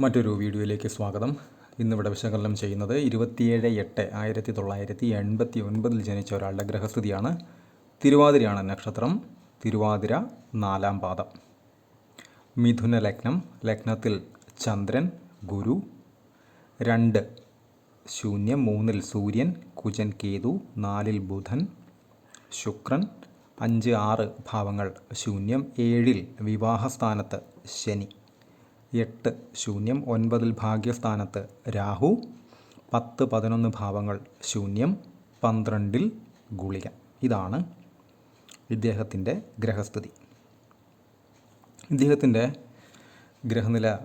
മറ്റൊരു വീഡിയോയിലേക്ക് സ്വാഗതം. ഇന്നിവിടെ വിശകലനം ചെയ്യുന്നത് ഇരുപത്തിയേഴ് എട്ട് ആയിരത്തി തൊള്ളായിരത്തി എൺപത്തി ഒൻപതിൽ ജനിച്ച ഒരാളുടെ ഗ്രഹസ്ഥിതിയാണ് തിരുവാതിരയാണ് നക്ഷത്രം. തിരുവാതിര നാലാം പാദം. മിഥുന ലഗ്നം. ലഗ്നത്തിൽ ചന്ദ്രൻ ഗുരു. രണ്ട് ശൂന്യം. മൂന്നിൽ സൂര്യൻ. കുജൻ കേതു. നാലിൽ ബുധൻ. ശുക്രൻ. അഞ്ച് ആറ് ഭാവങ്ങൾ ശൂന്യം. ഏഴിൽ വിവാഹസ്ഥാനത്ത് ശനി. എട്ട് ശൂന്യം ഒൻപതിൽ ഭാഗ്യസ്ഥാനത്ത് രാഹു പത്ത് പതിനൊന്ന് ഭാവങ്ങൾ ശൂന്യം പന്ത്രണ്ടിൽ ഗുളിക. ഇതാണ് ഇദ്ദേഹത്തിന്റെ ഗ്രഹസ്ഥിതി. ഇദ്ദേഹത്തിന്റെ ഗ്രഹനില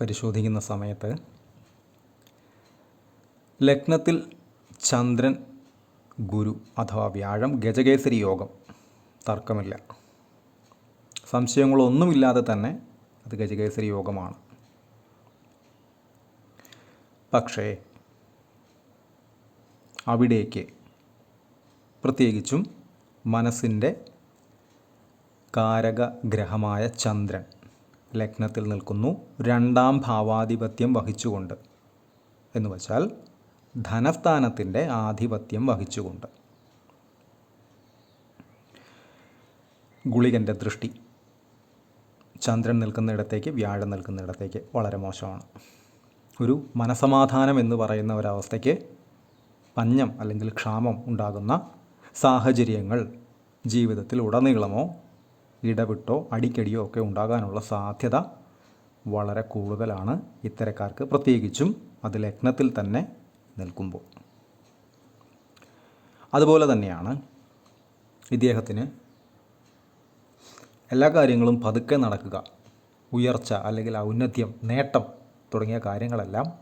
പരിശോധിക്കുന്ന സമയത്ത് ലഗ്നത്തിൽ ചന്ദ്രൻ ഗുരു അഥവാ വ്യാഴം ഗജകേസരി യോഗം തർക്കമില്ല. സംശയങ്ങളൊന്നുമില്ലാതെ തന്നെ അത് ഗജകേസരി യോഗമാണ്. പക്ഷേ അവിടേക്ക് പ്രത്യേകിച്ചും മനസ്സിന്റെ കാരക ഗ്രഹമായ ചന്ദ്രൻ ലഗ്നത്തിൽ നിൽക്കുന്നു. രണ്ടാം ഭാവാധിപത്യം വഹിച്ചുകൊണ്ട് എന്ന് വച്ചാൽ ധനസ്ഥാനത്തിന്റെ ആധിപത്യം വഹിച്ചുകൊണ്ട്. ഗുളികന്റെ ദൃഷ്ടി. ചന്ദ്രൻ നിൽക്കുന്നിടത്തേക്ക് വ്യാഴം നിൽക്കുന്നിടത്തേക്ക് വളരെ മോശമാണ്. ഒരു മനസമാധാനം എന്ന് പറയുന്ന ഒരവസ്ഥയ്ക്ക് പഞ്ഞം അല്ലെങ്കിൽ ക്ഷാമം ഉണ്ടാകുന്ന സാഹചര്യങ്ങൾ ജീവിതത്തിൽ ഉടനീളമോ ഇടവിട്ടോ അടിക്കടിയോ ഒക്കെ ഉണ്ടാകാനുള്ള സാധ്യത വളരെ കൂടുതലാണ്. ഇത്തരക്കാർക്ക് പ്രത്യേകിച്ചും അത് ലഗ്നത്തിൽ തന്നെ നിൽക്കുമ്പോൾ. അതുപോലെ തന്നെയാണ് ഇദ്ദേഹത്തിന് എല്ലാ കാര്യങ്ങളും പതുക്കെ നടക്കുക. ഉയർച്ച അല്ലെങ്കിൽ ഔന്നത്യം നേട്ടം തുടങ്ങിയ കാര്യങ്ങളെല്ലാം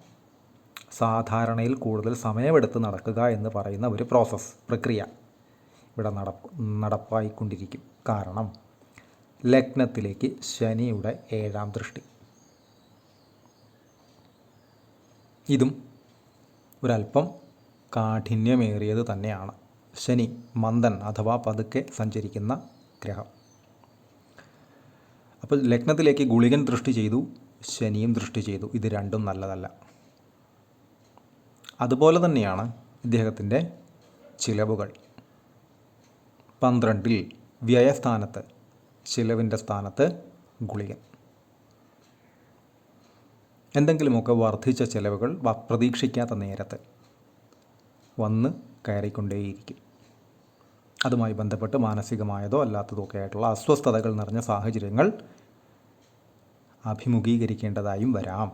സാധാരണയിൽ കൂടുതൽ സമയമെടുത്ത് നടക്കുക എന്ന് പറയുന്ന ഒരു പ്രോസസ്സ് പ്രക്രിയ ഇവിടെ നടപ്പ് നടപ്പായിക്കൊണ്ടിരിക്കും. കാരണം ലഗ്നത്തിലേക്ക് ശനിയുടെ ഏഴാം ദൃഷ്ടി. ഇതും ഒരല്പം കാഠിന്യമേറിയത് തന്നെയാണ്. ശനി മന്ദൻ അഥവാ പതുക്കെ സഞ്ചരിക്കുന്ന ഗ്രഹം. അപ്പോൾ ലഗ്നത്തിലേക്ക് ഗുളികൻ ദൃഷ്ടി ചെയ്തു ശനിയും ദൃഷ്ടി ചെയ്തു. ഇത് രണ്ടും നല്ലതല്ല. അതുപോലെ തന്നെയാണ് ഇദ്ദേഹത്തിന്റെ ചിലവുകൾ. പന്ത്രണ്ടിൽ വ്യയസ്ഥാനത്ത് ചിലവിന്റെ സ്ഥാനത്ത് ഗുളികൻ. എന്തെങ്കിലുമൊക്കെ വർദ്ധിച്ച ചിലവുകൾ പ്രതീക്ഷിക്കാത്ത നേരത്ത് വന്ന് കയറിക്കൊണ്ടേയിരിക്കും. അതുമായി ബന്ധപ്പെട്ട് മാനസികമായതോ അല്ലാത്തതോ ഒക്കെ ആയിട്ടുള്ള അസ്വസ്ഥതകൾ നിറഞ്ഞ സാഹചര്യങ്ങൾ അഭിമുഖീകരിക്കേണ്ടതായും വരാം.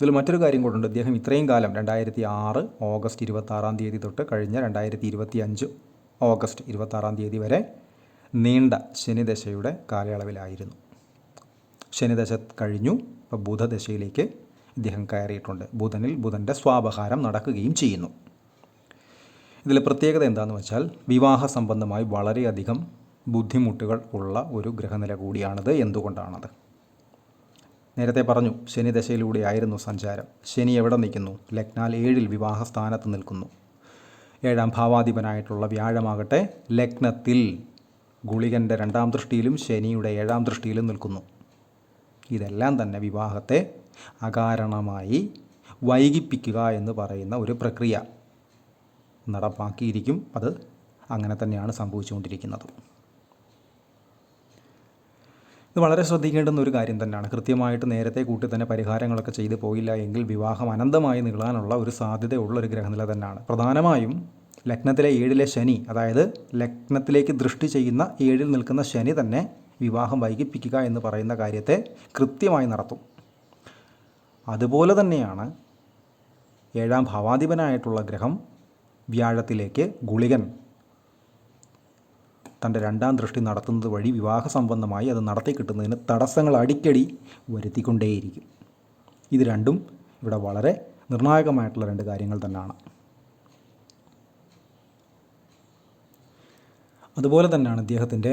ഇതിൽ മറ്റൊരു കാര്യം കൂടെ ഉണ്ട്. അദ്ദേഹം ഇത്രയും കാലം രണ്ടായിരത്തി ആറ് ഓഗസ്റ്റ് ഇരുപത്താറാം തീയതി തൊട്ട് കഴിഞ്ഞ രണ്ടായിരത്തി ഇരുപത്തി അഞ്ച് ഓഗസ്റ്റ് ഇരുപത്താറാം തീയതി വരെ നീണ്ട ശനിദശയുടെ കാലയളവിലായിരുന്നു. ശനിദശ കഴിഞ്ഞു. ഇപ്പോൾ ബുധദശയിലേക്ക് ഇദ്ദേഹം കയറിയിട്ടുണ്ട്. ബുധനിൽ ബുധന്റെ സ്വാപഹാരം നടക്കുകയും ചെയ്യുന്നു. ഇതിൽ പ്രത്യേകത എന്താണെന്ന് വെച്ചാൽ വിവാഹ സംബന്ധമായി വളരെയധികം ബുദ്ധിമുട്ടുകൾ ഉള്ള ഒരു ഗ്രഹനില കൂടിയാണിത് എന്തുകൊണ്ടാണത്? നേരത്തെ പറഞ്ഞു ശനി ദശയിലൂടെയായിരുന്നു സഞ്ചാരം. ശനി എവിടെ നിൽക്കുന്നു? ലഗ്നാൽ ഏഴിൽ വിവാഹ സ്ഥാനത്ത് നിൽക്കുന്നു. ഏഴാം ഭാവാധിപനായിട്ടുള്ള വ്യാഴമാകട്ടെ ലഗ്നത്തിൽ ഗുളികന്റെ രണ്ടാം ദൃഷ്ടിയിലും ശനിയുടെ ഏഴാം ദൃഷ്ടിയിലും നിൽക്കുന്നു. ഇതെല്ലാം തന്നെ വിവാഹത്തെ അകാരണമായി വൈകിപ്പിക്കുക എന്ന് പറയുന്ന ഒരു പ്രക്രിയ. നടപ്പാക്കിയിരിക്കും. അത് അങ്ങനെ തന്നെയാണ് സംഭവിച്ചുകൊണ്ടിരിക്കുന്നത്. ഇത് വളരെ ശ്രദ്ധിക്കേണ്ടുന്ന ഒരു കാര്യം തന്നെയാണ്. കൃത്യമായിട്ട് നേരത്തെ കൂട്ടി തന്നെ പരിഹാരങ്ങളൊക്കെ ചെയ്തു പോയില്ല എങ്കിൽ വിവാഹം അനന്തമായി നീളാനുള്ള ഒരു സാധ്യതയുള്ള ഒരു ഗ്രഹനില തന്നെയാണ്. പ്രധാനമായും ലഗ്നത്തിലെ ഏഴിലെ ശനി അതായത് ലഗ്നത്തിലേക്ക് ദൃഷ്ടി ചെയ്യുന്ന ഏഴിൽ നിൽക്കുന്ന ശനി തന്നെ വിവാഹം വൈകിപ്പിക്കുക എന്ന് പറയുന്ന കാര്യത്തെ കൃത്യമായി നടത്തും. അതുപോലെ തന്നെയാണ് ഏഴാം ഭാവാധിപനായിട്ടുള്ള ഗ്രഹം വ്യാഴത്തിലേക്ക് ഗുളികൻ തന്റെ രണ്ടാം ദൃഷ്ടി നടത്തുന്നത് വഴി വിവാഹ സംബന്ധമായി അത് നടത്തി കിട്ടുന്നതിന് തടസ്സങ്ങൾ അടിക്കടി വരുത്തിക്കൊണ്ടേയിരിക്കും. ഇത് രണ്ടും ഇവിടെ വളരെ നിർണായകമായിട്ടുള്ള രണ്ട് കാര്യങ്ങൾ തന്നെയാണ്. അതുപോലെ തന്നെയാണ് ഇദ്ദേഹത്തിന്റെ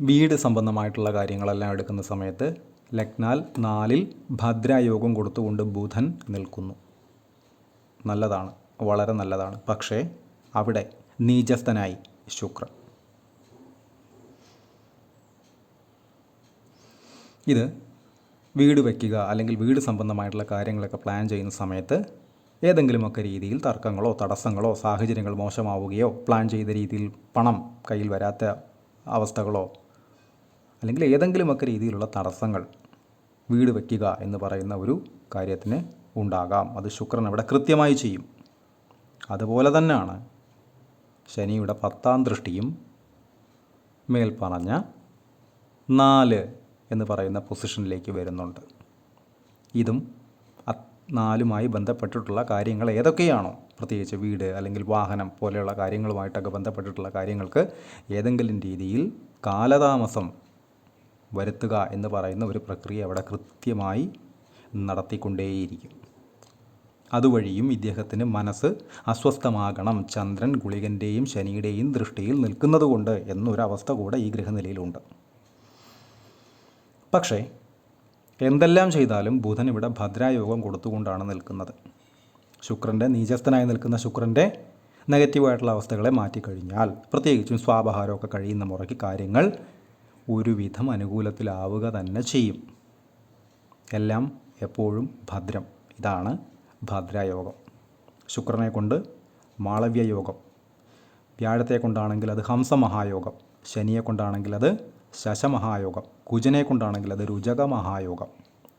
വീട് സംബന്ധമായിട്ടുള്ള കാര്യങ്ങളെല്ലാം എടുക്കുന്ന സമയത്ത് ലക്നാൽ നാലിൽ ഭദ്രായോഗം കൊടുത്തുകൊണ്ട് ബുധൻ നിൽക്കുന്നു. നല്ലതാണ്. വളരെ നല്ലതാണ്. പക്ഷേ അവിടെ നീചസ്ഥനായി ശുക്രൻ. ഇത് വീട് വയ്ക്കുക അല്ലെങ്കിൽ വീട് സംബന്ധമായിട്ടുള്ള കാര്യങ്ങളൊക്കെ പ്ലാൻ ചെയ്യുന്ന സമയത്ത് ഏതെങ്കിലുമൊക്കെ രീതിയിൽ തർക്കങ്ങളോ തടസ്സങ്ങളോ സാഹചര്യങ്ങൾ മോശമാവുകയോ പ്ലാൻ ചെയ്ത രീതിയിൽ പണം കയ്യിൽ വരാത്ത അവസ്ഥകളോ അല്ലെങ്കിൽ ഏതെങ്കിലുമൊക്കെ രീതിയിലുള്ള തടസ്സങ്ങൾ വീട് വയ്ക്കുക എന്ന് പറയുന്ന ഒരു കാര്യത്തിന് ഉണ്ടാകാം. അത് ശുക്രൻ അവിടെ കൃത്യമായി ചെയ്യും. അതുപോലെ തന്നെയാണ് ശനിയുടെ പത്താം ദൃഷ്ടിയും മേൽപ്പറഞ്ഞ നാല് എന്ന് പറയുന്ന പൊസിഷനിലേക്ക് വരുന്നുണ്ട്. ഇതും നാലുമായി ബന്ധപ്പെട്ടിട്ടുള്ള കാര്യങ്ങൾ ഏതൊക്കെയാണോ? പ്രത്യേകിച്ച് വീട് അല്ലെങ്കിൽ വാഹനം പോലെയുള്ള കാര്യങ്ങളുമായിട്ടൊക്കെ ബന്ധപ്പെട്ടിട്ടുള്ള കാര്യങ്ങൾക്ക് ഏതെങ്കിലും രീതിയിൽ കാലതാമസം വരുത്തുക എന്ന് പറയുന്ന ഒരു പ്രക്രിയ അവിടെ കൃത്യമായി നടത്തിക്കൊണ്ടേയിരിക്കും. അതുവഴിയും ഇദ്ദേഹത്തിന് മനസ്സ് അസ്വസ്ഥമാകണം. ചന്ദ്രൻ ഗുളികന്റെയും ശനിയുടെയും ദൃഷ്ടിയിൽ നിൽക്കുന്നതുകൊണ്ട് എന്നൊരവസ്ഥ കൂടെ ഈ ഗ്രഹനിലയിലുണ്ട് പക്ഷേ എന്തെല്ലാം ചെയ്താലും ബുധൻ ഇവിടെ ഭദ്രായോഗം കൊടുത്തുകൊണ്ടാണ് നിൽക്കുന്നത്. ശുക്രന്റെ നീചസ്ഥനായി നിൽക്കുന്ന ശുക്രന്റെ നെഗറ്റീവായിട്ടുള്ള അവസ്ഥകളെ മാറ്റിക്കഴിഞ്ഞാൽ പ്രത്യേകിച്ചും സ്വാപഹാരമൊക്കെ കഴിയുന്ന മുറയ്ക്ക് കാര്യങ്ങൾ ഒരുവിധം അനുകൂലത്തിലാവുക തന്നെ ചെയ്യും. എല്ലാം എപ്പോഴും ഭദ്രം. ഇതാണ് ഭദ്രായോഗം. ശുക്രനെ കൊണ്ട് മാളവ്യയോഗം. വ്യാഴത്തെ കൊണ്ടാണെങ്കിൽ അത് ഹംസമഹായോഗം. ശനിയെ കൊണ്ടാണെങ്കിൽ അത് ശശമഹായോഗം. കുജനെ കൊണ്ടാണെങ്കിൽ അത് രുചക മഹായോഗം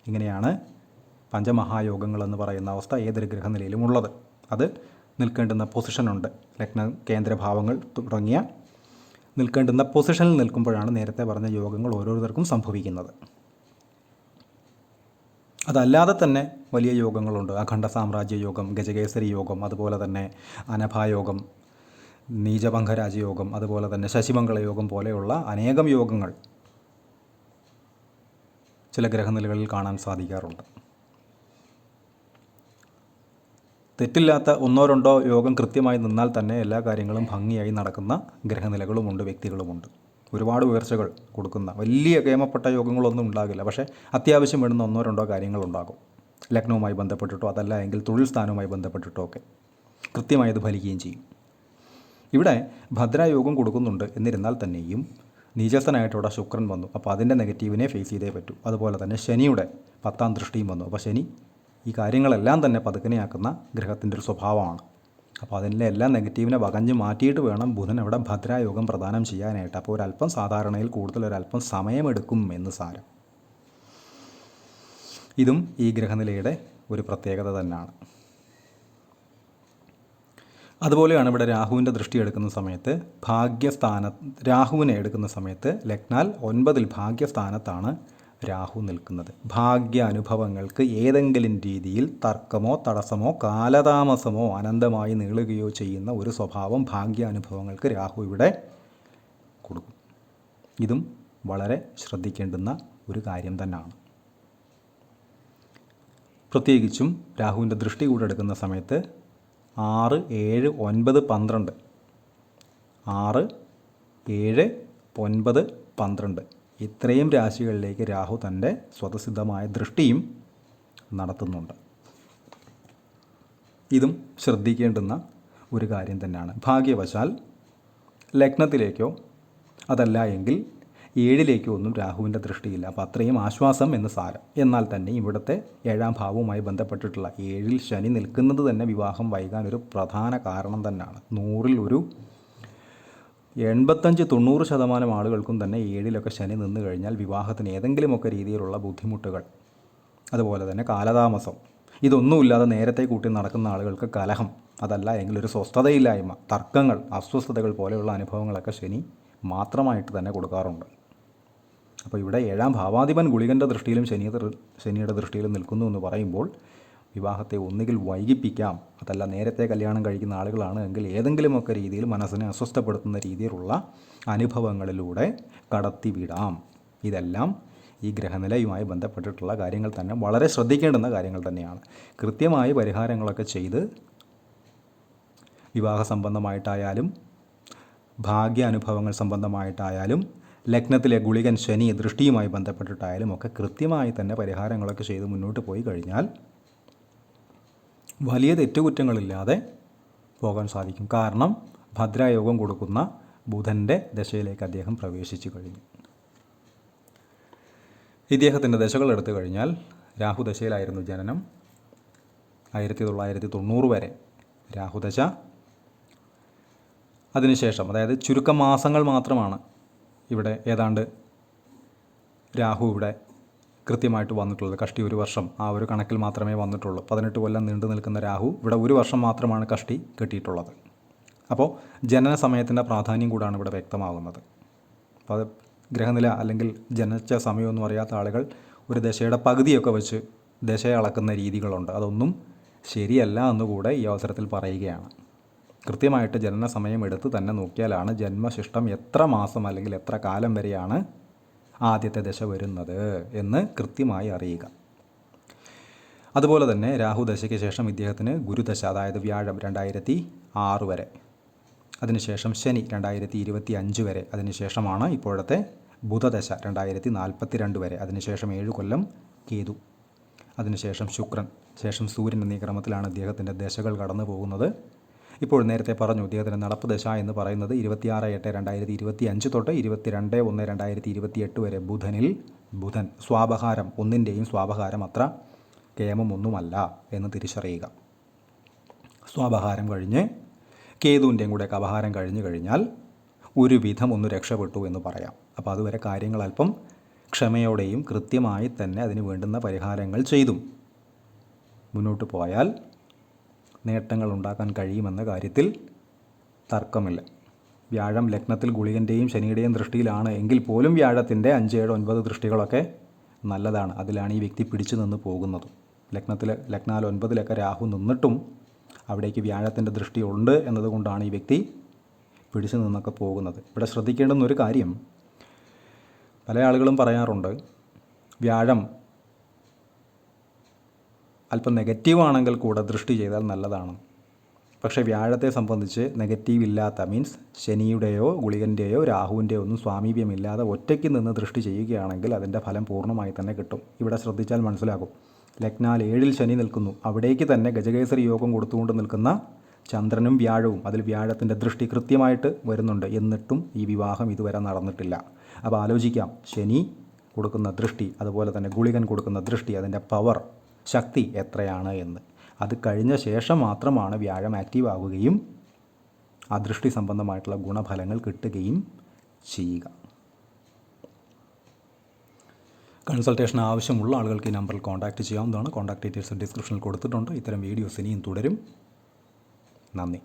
ഇങ്ങനെയാണ് പഞ്ചമഹായോഗങ്ങൾ എന്ന് പറയുന്ന അവസ്ഥ ഏതൊരു ഗ്രഹനിലയിലും ഉള്ളത് അത് നിൽക്കേണ്ടുന്ന പൊസിഷനുണ്ട് ലഗ്ന കേന്ദ്രഭാവങ്ങൾ തുടങ്ങിയ നിൽക്കേണ്ടുന്ന പൊസിഷനിൽ നിൽക്കുമ്പോഴാണ് നേരത്തെ പറഞ്ഞ യോഗങ്ങൾ ഓരോരുത്തർക്കും സംഭവിക്കുന്നത്. അതല്ലാതെ തന്നെ വലിയ യോഗങ്ങളുണ്ട്. അഖണ്ഡ സാമ്രാജ്യ യോഗം ഗജകേസരി യോഗം അതുപോലെ തന്നെ അനഭായോഗം നീചഭംഗ അതുപോലെ തന്നെ ശശിമംഗള യോഗം പോലെയുള്ള അനേകം യോഗങ്ങൾ ചില ഗ്രഹനിലകളിൽ കാണാൻ സാധിക്കാറുണ്ട്. തെറ്റില്ലാത്ത ഒന്നോ രണ്ടോ യോഗം കൃത്യമായി നിന്നാൽ തന്നെ എല്ലാ കാര്യങ്ങളും ഭംഗിയായി നടക്കുന്ന ഗ്രഹനിലകളുമുണ്ട് വ്യക്തികളുമുണ്ട്. ഒരുപാട് ഉയർച്ചകൾ കൊടുക്കുന്ന വലിയ കേമപ്പെട്ട യോഗങ്ങളൊന്നും ഉണ്ടാകില്ല. പക്ഷേ അത്യാവശ്യം വേണ്ടുന്ന ഒന്നോ രണ്ടോ കാര്യങ്ങളുണ്ടാകും. ലഗ്നവുമായി ബന്ധപ്പെട്ടിട്ടോ അതല്ല എങ്കിൽ തൊഴിൽ സ്ഥാനവുമായി ബന്ധപ്പെട്ടിട്ടോ ഒക്കെ കൃത്യമായി അത് ഫലിക്കുകയും ചെയ്യും. ഇവിടെ ഭദ്രായോഗം കൊടുക്കുന്നുണ്ട് എന്നിരുന്നാൽ തന്നെയും നീചസ്ഥനായിട്ട് ഇവിടെ ശുക്രൻ വന്നു. അപ്പോൾ അതിന്റെ നെഗറ്റീവിനെ ഫേസ് ചെയ്തേ പറ്റൂ. അതുപോലെ തന്നെ ശനിയുടെ പത്താം ദൃഷ്ടിയും വന്നു. അപ്പോൾ ശനി ഈ കാര്യങ്ങളെല്ലാം തന്നെ പതുക്കനെയാക്കുന്ന ഗ്രഹത്തിന്റെ ഒരു സ്വഭാവമാണ്. അപ്പോൾ അതിന്റെ എല്ലാം നെഗറ്റീവിനെ വകഞ്ഞ് മാറ്റിയിട്ട് വേണം ബുധൻ അവിടെ ഭദ്രായോഗം പ്രദാനം ചെയ്യാനായിട്ട്. അപ്പോൾ ഒരല്പം സാധാരണയിൽ കൂടുതൽ ഒരല്പം സമയമെടുക്കും എന്ന് സാരം. ഇതും ഈ ഗ്രഹനിലയുടെ ഒരു പ്രത്യേകത തന്നെയാണ് അതുപോലെയാണ് ഇവിടെ രാഹുവിന്റെ ദൃഷ്ടി എടുക്കുന്ന സമയത്ത് ഭാഗ്യസ്ഥാന രാഹുവിനെ എടുക്കുന്ന സമയത്ത് ലഗ്നാൽ ഒൻപതിൽ ഭാഗ്യസ്ഥാനത്താണ് രാഹു നിൽക്കുന്നത്. ഭാഗ്യ അനുഭവങ്ങൾക്ക് ഏതെങ്കിലും രീതിയിൽ തർക്കമോ തടസ്സമോ കാലതാമസമോ അനന്തമായി നീളുകയോ ചെയ്യുന്ന ഒരു സ്വഭാവം ഭാഗ്യ അനുഭവങ്ങൾക്ക് രാഹു ഇവിടെ കൊടുക്കും. ഇതും വളരെ ശ്രദ്ധിക്കേണ്ടുന്ന ഒരു കാര്യം തന്നെയാണ് പ്രത്യേകിച്ചും രാഹുവിന്റെ ദൃഷ്ടി കൂടെ എടുക്കുന്ന സമയത്ത് ആറ് ഏഴ് ഒൻപത് പന്ത്രണ്ട്. ആറ് ഏഴ് ഒൻപത് പന്ത്രണ്ട്. ഇത്രയും രാശികളിലേക്ക് രാഹു തന്റെ സ്വതസിദ്ധമായ ദൃഷ്ടിയും നടത്തുന്നുണ്ട്. ഇതും ശ്രദ്ധിക്കേണ്ടുന്ന ഒരു കാര്യം തന്നെയാണ്. ഭാഗ്യവശാൽ ലഗ്നത്തിലേക്കോ അതല്ല എങ്കിൽ ഏഴിലേക്കോ ഒന്നും രാഹുവിന്റെ ദൃഷ്ടിയില്ല. അപ്പോൾ അത്രയും ആശ്വാസം എന്ന് സാരം. എന്നാൽ തന്നെ ഇവിടുത്തെ ഏഴാം ഭാവവുമായി ബന്ധപ്പെട്ടിട്ടുള്ള ഏഴിൽ ശനി നിൽക്കുന്നത് തന്നെ വിവാഹം വൈകാൻ ഒരു പ്രധാന കാരണം തന്നെയാണ്. നൂറിൽ ഒരു എൺപത്തഞ്ച് തൊണ്ണൂറ് ശതമാനം ആളുകൾക്കും തന്നെ ഏഴിലൊക്കെ ശനി നിന്നു കഴിഞ്ഞാൽ വിവാഹത്തിന് ഏതെങ്കിലുമൊക്കെ രീതിയിലുള്ള ബുദ്ധിമുട്ടുകൾ. അതുപോലെ തന്നെ കാലതാമസം. ഇതൊന്നുമില്ലാതെ നേരത്തെ കൂട്ടി നടക്കുന്ന ആളുകൾക്ക് കലഹം. അതല്ല ഒരു സ്വസ്ഥതയില്ലായ്മ തർക്കങ്ങൾ അസ്വസ്ഥതകൾ പോലെയുള്ള അനുഭവങ്ങളൊക്കെ ശനി മാത്രമായിട്ട് തന്നെ കൊടുക്കാറുണ്ട്. അപ്പോൾ ഇവിടെ ഏഴാം ഭാവാധിപൻ ഗുളികന്റെ ദൃഷ്ടിയിലും ശനി ശനിയുടെ ദൃഷ്ടിയിലും നിൽക്കുന്നു എന്ന് പറയുമ്പോൾ വിവാഹത്തെ ഒന്നുകിൽ വൈകിപ്പിക്കാം. അതല്ല നേരത്തെ കല്യാണം കഴിക്കുന്ന ആളുകളാണ് എങ്കിൽ ഏതെങ്കിലുമൊക്കെ രീതിയിൽ മനസ്സിനെ അസ്വസ്ഥപ്പെടുത്തുന്ന രീതിയിലുള്ള അനുഭവങ്ങളിലൂടെ കടത്തിവിടാം. ഇതെല്ലാം ഈ ഗ്രഹനിലയുമായി ബന്ധപ്പെട്ടിട്ടുള്ള കാര്യങ്ങൾ തന്നെ വളരെ ശ്രദ്ധിക്കേണ്ടുന്ന കാര്യങ്ങൾ തന്നെയാണ്. കൃത്യമായി പരിഹാരങ്ങളൊക്കെ ചെയ്ത് വിവാഹ സംബന്ധമായിട്ടായാലും ഭാഗ്യ അനുഭവങ്ങൾ സംബന്ധമായിട്ടായാലും ലഗ്നത്തിലെ ഗുളികൻ ശനി ദൃഷ്ടിയുമായി ബന്ധപ്പെട്ടിട്ടായാലും ഒക്കെ കൃത്യമായി തന്നെ പരിഹാരങ്ങളൊക്കെ ചെയ്ത് മുന്നോട്ട് പോയി കഴിഞ്ഞാൽ വലിയ തെറ്റുകുറ്റങ്ങളില്ലാതെ പോകാൻ സാധിക്കും. കാരണം ഭദ്രായോഗം കൊടുക്കുന്ന ബുധന്റെ ദശയിലേക്ക് അദ്ദേഹം പ്രവേശിച്ചു കഴിഞ്ഞു. ഇദ്ദേഹത്തിന്റെ ദശകൾ എടുത്തു കഴിഞ്ഞാൽ രാഹുദശയിലായിരുന്നു ജനനം. ആയിരത്തി തൊള്ളായിരത്തി തൊണ്ണൂറ് വരെ രാഹുദശ. അതിനുശേഷം അതായത് ചുരുക്കം മാസങ്ങൾ മാത്രമാണ് ഇവിടെ ഏതാണ്ട് രാഹു ഇവിടെ കൃത്യമായിട്ട് വന്നിട്ടുള്ളത്. കഷ്ടി ഒരു വർഷം ആ ഒരു കണക്കിൽ മാത്രമേ വന്നിട്ടുള്ളൂ. പതിനെട്ട് കൊല്ലം നീണ്ടു നിൽക്കുന്ന രാഹു ഇവിടെ ഒരു വർഷം മാത്രമാണ് കഷ്ടി കിട്ടിയിട്ടുള്ളത്. അപ്പോൾ ജനന സമയത്തിന്റെ പ്രാധാന്യം കൂടാണ് ഇവിടെ വ്യക്തമാകുന്നത്. അപ്പോൾ അത് ഗ്രഹനില അല്ലെങ്കിൽ ജനിച്ച സമയമൊന്നും അറിയാത്ത ആളുകൾ ഒരു ദശയുടെ പകുതിയൊക്കെ വെച്ച് ദശയെ അളക്കുന്ന രീതികളുണ്ട്. അതൊന്നും ശരിയല്ല എന്നുകൂടെ ഈ അവസരത്തിൽ പറയുകയാണ്. കൃത്യമായിട്ട് ജനന സമയം എടുത്ത് തന്നെ നോക്കിയാലാണ് ജന്മശിഷ്ടം എത്ര മാസം അല്ലെങ്കിൽ എത്ര കാലം വരെയാണ് ആദ്യത്തെ ദശ വരുന്നത് എന്ന് കൃത്യമായി അറിയുക. അതുപോലെ തന്നെ രാഹുദശയ്ക്ക് ശേഷം ഇദ്ദേഹത്തിന് ഗുരുദശ അതായത് വ്യാഴം രണ്ടായിരത്തി ആറ് വരെ. അതിനുശേഷം ശനി രണ്ടായിരത്തി ഇരുപത്തി അഞ്ച് വരെ. അതിനുശേഷമാണ് ഇപ്പോഴത്തെ ബുധദശ രണ്ടായിരത്തി നാൽപ്പത്തി രണ്ട് വരെ അതിനുശേഷം ഏഴ് കൊല്ലം കേതു. അതിനുശേഷം ശുക്രൻ ശേഷം സൂര്യൻ എന്നീ ക്രമത്തിലാണ് ഇദ്ദേഹത്തിന്റെ ദശകൾ കടന്നു പോകുന്നത് ഇപ്പോൾ നേരത്തെ പറഞ്ഞു ഇദ്ദേഹത്തിന്റെ നടപ്പ് ദശ എന്ന് പറയുന്നത് ഇരുപത്തിയാറ് എട്ട് രണ്ടായിരത്തി ഇരുപത്തി അഞ്ച് തൊട്ട് ഇരുപത്തിരണ്ട് ഒന്ന് രണ്ടായിരത്തി ഇരുപത്തി എട്ട് വരെ ബുധനിൽ ബുധൻ സ്വാപഹാരം ഒന്നിന്റെയും സ്വാപഹാരം അത്ര കേമമൊന്നുമല്ല എന്ന് തിരിച്ചറിയുക. സ്വാപഹാരം കഴിഞ്ഞ് കേതുവിന്റെയും കൂടെ അപഹാരം കഴിഞ്ഞു കഴിഞ്ഞാൽ ഒരുവിധം ഒന്ന് രക്ഷപ്പെട്ടു എന്ന് പറയാം. അപ്പോൾ അതുവരെ കാര്യങ്ങൾ അല്പം ക്ഷമയോടെയും കൃത്യമായി തന്നെ അതിന് വേണ്ടുന്ന പരിഹാരങ്ങൾ ചെയ്തും. മുന്നോട്ട് പോയാൽ നേട്ടങ്ങൾ ഉണ്ടാക്കാൻ കഴിയുമെന്ന കാര്യത്തിൽ തർക്കമില്ല. വ്യാഴം ലഗ്നത്തിൽ ഗുളികന്റെയും ശനിയുടെയും ദൃഷ്ടിയിലാണ് എങ്കിൽ പോലും വ്യാഴത്തിന്റെ അഞ്ച് ഏഴ് ഒൻപത് ദൃഷ്ടികളൊക്കെ നല്ലതാണ്. അതിലാണ് ഈ വ്യക്തി പിടിച്ചു നിന്ന് പോകുന്നത്. ലഗ്നത്തിൽ ലഗ്നാൽ ഒൻപതിലൊക്കെ രാഹു നിന്നിട്ടും അവിടേക്ക് വ്യാഴത്തിന്റെ ദൃഷ്ടി ഉണ്ട് എന്നതുകൊണ്ടാണ് ഈ വ്യക്തി പിടിച്ചു നിന്നൊക്കെ പോകുന്നത്. ഇവിടെ ശ്രദ്ധിക്കേണ്ടുന്ന ഒരു കാര്യം പല ആളുകളും പറയാറുണ്ട് വ്യാഴം അല്പം നെഗറ്റീവ് ആണെങ്കിൽ കൂടെ ദൃഷ്ടി ചെയ്താൽ നല്ലതാണ്. പക്ഷേ വ്യാഴത്തെ സംബന്ധിച്ച് നെഗറ്റീവ് ഇല്ലാത്ത മീൻസ് ശനിയുടെയോ ഗുളികന്റെയോ രാഹുവിന്റെയോ ഒന്നും സ്വാമീപ്യമില്ലാതെ ഒറ്റയ്ക്ക് നിന്ന് ദൃഷ്ടി ചെയ്യുകയാണെങ്കിൽ അതിന്റെ ഫലം പൂർണമായി തന്നെ കിട്ടും. ഇവിടെ ശ്രദ്ധിച്ചാൽ മനസ്സിലാകും. ലഗ്നാൽ ഏഴിൽ ശനി നിൽക്കുന്നു. അവിടേക്ക് തന്നെ ഗജകേസരി യോഗം കൊടുത്തുകൊണ്ട് നിൽക്കുന്ന ചന്ദ്രനും വ്യാഴവും അതിൽ വ്യാഴത്തിന്റെ ദൃഷ്ടി കൃത്യമായിട്ട് വരുന്നുണ്ട്. എന്നിട്ടും ഈ വിവാഹം ഇതുവരെ നടന്നിട്ടില്ല. അപ്പോൾ ആലോചിക്കാം. ശനി കൊടുക്കുന്ന ദൃഷ്ടി അതുപോലെ തന്നെ ഗുളികൻ കൊടുക്കുന്ന ദൃഷ്ടി അതിന്റെ പവർ ശക്തി എത്രയാണ് എന്ന്. അത് കഴിഞ്ഞ ശേഷം മാത്രമാണ് വ്യാഴം ആക്റ്റീവ് ആവുകയും ആ ദൃഷ്ടി സംബന്ധമായിട്ടുള്ള ഗുണഫലങ്ങൾ കിട്ടുകയും ചെയ്യുക. കൺസൾട്ടേഷൻ ആവശ്യമുള്ള ആളുകൾക്ക് ഈ നമ്പറിൽ കോൺടാക്റ്റ് ചെയ്യാവുന്നതാണ്. കോൺടാക്ട് ഡീറ്റെയിൽസ് ഡിസ്ക്രിപ്ഷനിൽ കൊടുത്തിട്ടുണ്ട്. ഇത്തരം വീഡിയോസ് ഇനിയും തുടരും. നന്ദി.